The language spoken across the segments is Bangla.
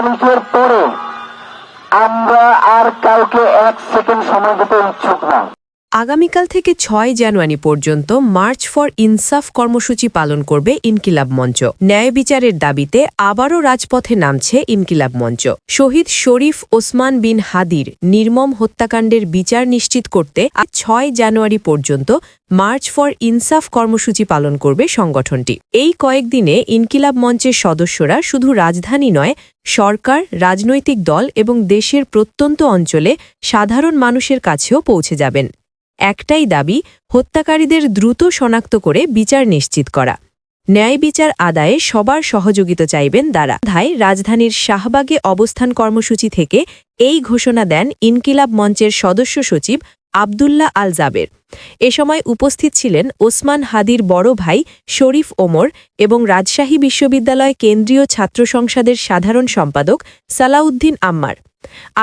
তারিখের পরে আমরা আর কাউকে এক সেকেন্ড সময় দিতে ইচ্ছুক না। আগামীকাল থেকে ছয় জানুয়ারি পর্যন্ত মার্চ ফর ইনসাফ কর্মসূচি পালন করবে ইনকিলাব মঞ্চ। ন্যায় বিচারের দাবিতে আবারও রাজপথে নামছে ইনকিলাব মঞ্চ। শহীদ শরীফ ওসমান বিন হাদির নির্মম হত্যাকাণ্ডের বিচার নিশ্চিত করতে ছয় জানুয়ারি পর্যন্ত মার্চ ফর ইনসাফ কর্মসূচি পালন করবে সংগঠনটি। এই কয়েকদিনে ইনকিলাব মঞ্চের সদস্যরা শুধু রাজধানী নয়, সরকার, রাজনৈতিক দল এবং দেশের প্রত্যন্ত অঞ্চলে সাধারণ মানুষের কাছেও পৌঁছে যাবেন। একটাই দাবি, হত্যাকারীদের দ্রুত শনাক্ত করে বিচার নিশ্চিত করা। ন্যায় বিচার আদায়ে সবার সহযোগিতা চাইবেন দ্বারা। ধায় রাজধানীর শাহবাগে অবস্থান কর্মসূচি থেকে এই ঘোষণা দেন ইনকিলাব মঞ্চের সদস্য সচিব আবদুল্লাহ আল জাবের। এ সময় উপস্থিত ছিলেন ওসমান হাদির বড় ভাই শরীফ ওমর এবং রাজশাহী বিশ্ববিদ্যালয় কেন্দ্রীয় ছাত্র সংসদের সাধারণ সম্পাদক সালাউদ্দিন আম্মার।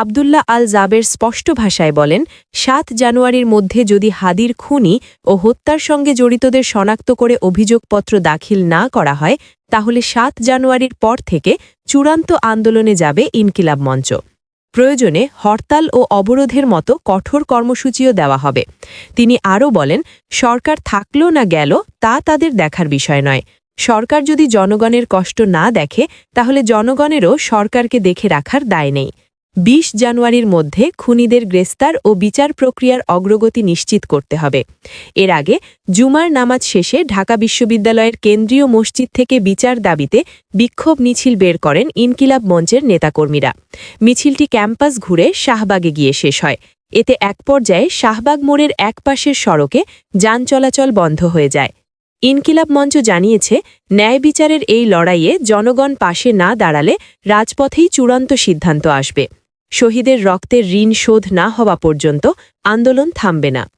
আবদুল্লাহ আল জাবের স্পষ্ট ভাষায় বলেন, সাত জানুয়ারির মধ্যে যদি হাদির খুনি ও হত্যার সঙ্গে জড়িতদের শনাক্ত করে অভিযোগপত্র দাখিল না করা হয়, তাহলে সাত জানুয়ারির পর থেকে চূড়ান্ত আন্দোলনে যাবে ইনকিলাব মঞ্চ। প্রয়োজনে হরতাল ও অবরোধের মতো কঠোর কর্মসূচিও দেওয়া হবে। তিনি আরও বলেন, সরকার থাকল না গেল, তা তাদের দেখার বিষয় নয়। সরকার যদি জনগণের কষ্ট না দেখে, তাহলে জনগণেরও সরকারকে দেখে রাখার দায় নেই। বিশ জানুয়ারির মধ্যে খুনিদের গ্রেস্তার ও বিচার প্রক্রিয়ার অগ্রগতি নিশ্চিত করতে হবে। এর আগে জুমার নামাজ শেষে ঢাকা বিশ্ববিদ্যালয়ের কেন্দ্রীয় মসজিদ থেকে বিচার দাবিতে বিক্ষোভ মিছিল বের করেন ইনকিলাব মঞ্চের নেতাকর্মীরা। মিছিলটি ক্যাম্পাস ঘুরে শাহবাগে গিয়ে শেষ হয়। এতে এক পর্যায়ে শাহবাগ মোড়ের এক পাশের সড়কে যান চলাচল বন্ধ হয়ে যায়। ইনকিলাব মঞ্চ জানিয়েছে, ন্যায় বিচারের এই লড়াইয়ে জনগণ পাশে না দাঁড়ালে রাজপথেই চূড়ান্ত সিদ্ধান্ত আসবে। শহীদের রক্তের ঋণ শোধ না হওয়া পর্যন্ত আন্দোলন থামবে না।